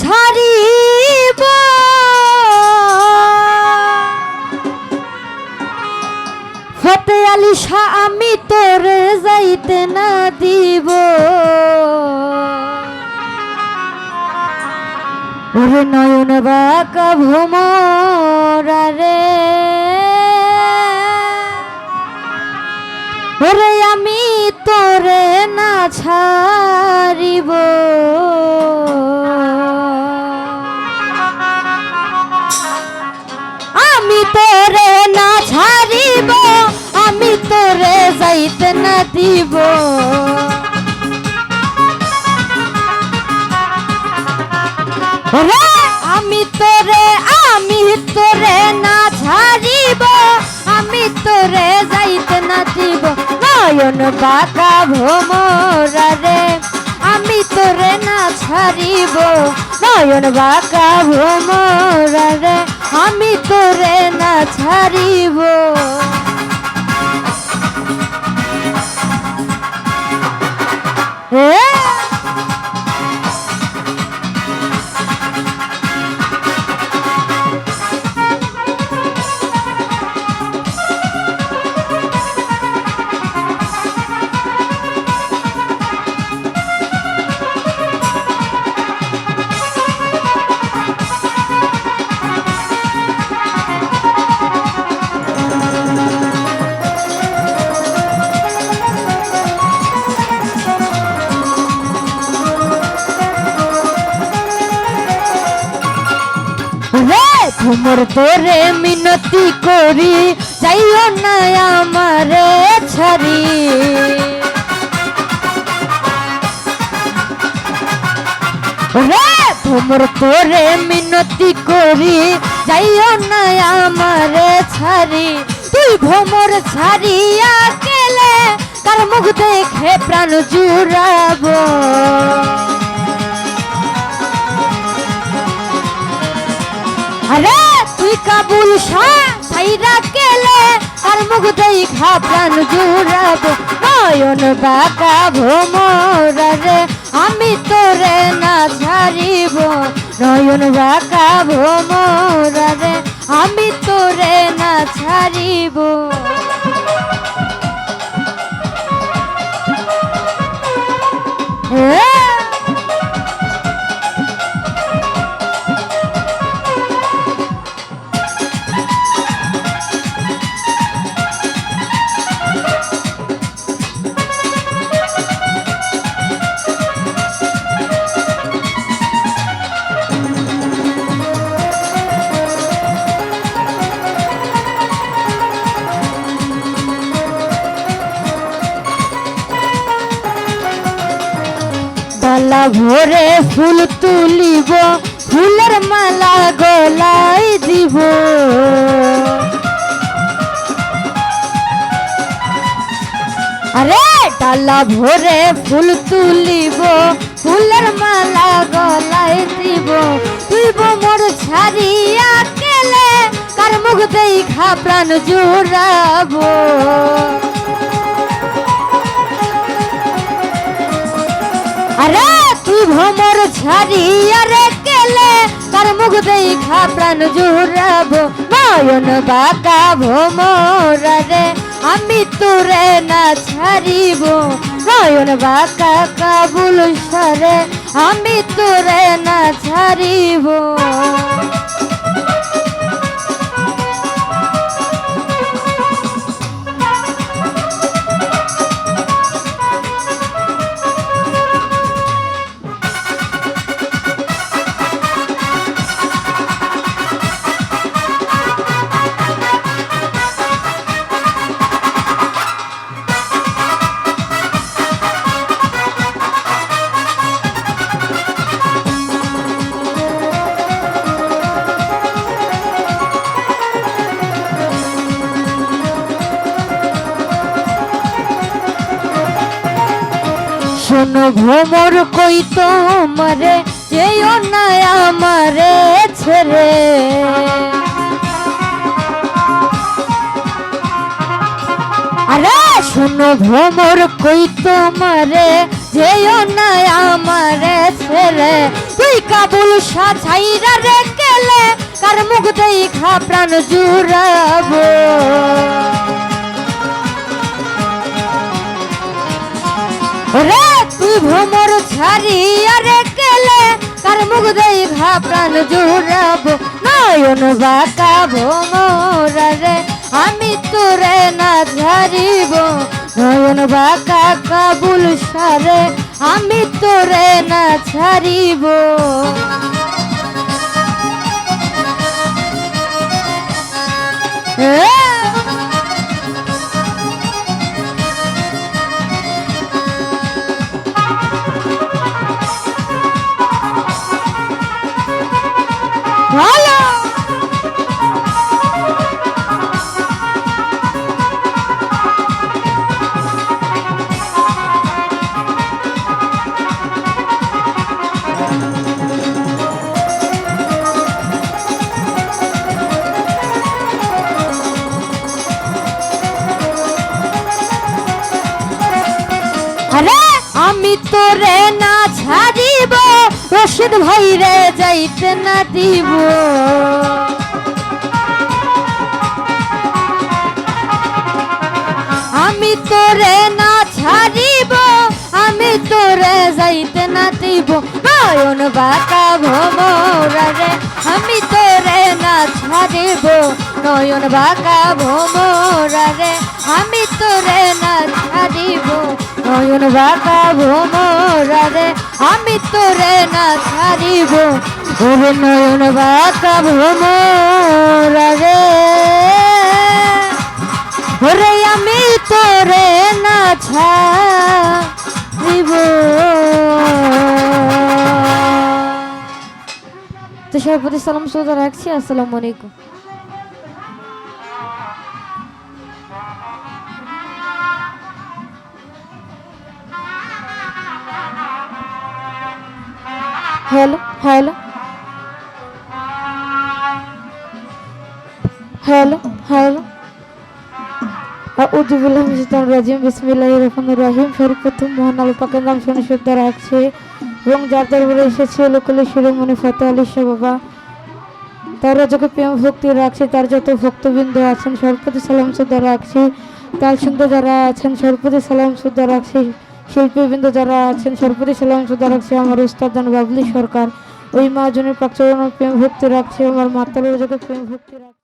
ছাড়িব। ফতে আলি শাহ আমি তোরে যাইতে না দিব। ওরে নয়ন বাঁকা ভোমরা ছাড়িব আমি তোরে যাইতে না দিব। আমি তোরে আমি তোরে না ছাড়িব, আমি তোরে যাইতে না দিব। নয়ন আমি তোরে না ছাড়িব। নয়ন বাঁকা আমি তোরে ছাড়িব। এ তোমার তোরে মিনতি করি, যাইও না আমারে ছাড়ি। তোমার তোরে মিনতি করি, যাইও না আমারে ছাড়ি। তুই ভ্রমর ছাড়িয়া গেলে তার মুখ দেখে প্রাণ জুড়াবো? আরে, তুই কাবুল শাহ গেলে আর মুখ দেই প্রাণ জুড়াবো। নয়ন বাঁকা ভোমরা রে, আমি তোরে না ছাড়িব। নয়ন বাঁকা ভোমরা রে, আমি তোরে না ছাড়িব। ভরে ফুল তুলিব, ফুলের মালা গলাই দিব। আরে ডালা ভরে ফুল তুলিব, ফুলের মালা গলাই দিব। তুই মোর ছাড়িয়া কেলে, কার মুখ দেখা প্রাণ জুড়াবো? আরে তুই ভ্রমর ছাড়িয়া রে গেলে তার মুখ দেখা প্রাণ জুড়াব, নয়ন বাঁকা ভ্রমর রে আমি তোরে না ছাড়িব, নয়ন বাঁকা কাবুল সরে আমি তোরে না ছাড়িব। শোনো ভ্রমর কই তোমারে, যেও আমারে ছেড়ে। আরে শোনো ভ্রমর কই তোমারে, যেও না আমারে ছেলে তুই কাবুল সাছাইরা রে গেলে কার মুখ দেখা প্রাণ জুড়াবো। ভ্রমর ছাড়িয়া রে কার মুখ দেই দেখা প্রাণ জুড়াবো। নয়ন বাঁকা ভ্রমরা রে আমি তোরে না ঝারিব নয়ন বাঁকা কাবুল সারে, আমি তোরে না ছাড়িব এ আরে, আমি তোরে না ছাড়িব, রশিদ ভাই রে যাইতে না দিব। আমি তোরে না ছাড়িব, আমি তোরে যাইতে না দিব। নয়ন বাঁকা ভোমরা রে আমি তোরে না ছাড়িব। নয়ন বাঁকা ভোমরা রে আমি তোরে না ছাড়িব নয়ন বাঁকা ভোমরা রে আমি তোরে না ছাড়িব ওরে নয়ন বাঁকা ভোমরা রে ওরে আমি তোরে না ছাড়িব তো সবার প্রতি সালাম শ্রদ্ধা রাখছি, আসসালামু আলাইকুম। Hello hello. Hello hello. আউযু বিল্লাহি মিনাশ শাইতানির রাজিম বিসমিল্লাহির রহমানির রহিম সর্বপ্রথম মহান পাকের নাম শুনে শ্রদ্ধা রাখছি। এবং যার দরবারে এসেছে, লোকলে শিরোমণি ফতেহ আলী শাহ বাবা। তারা রাজাকে প্রেম ভক্তি রাখছে, তার যত ভক্তবৃন্দ আছেন সরপতি সালাম শুদ্ধ রাখছি। তার সুন্দর যারা আছেন সরপতি সালাম শুদ্ধ রাখছি। শিল্পীবৃন্দ যারা আছেন সরপতি সালাম শুদ্ধ রাখছি। আমার উস্তাদ বাবলি সরকার, ওই মা জনের পাকচরণ প্রেম ভক্তি রাখছে। আমার মাতার রাজাকে প্রেম ভক্তি রাখছে।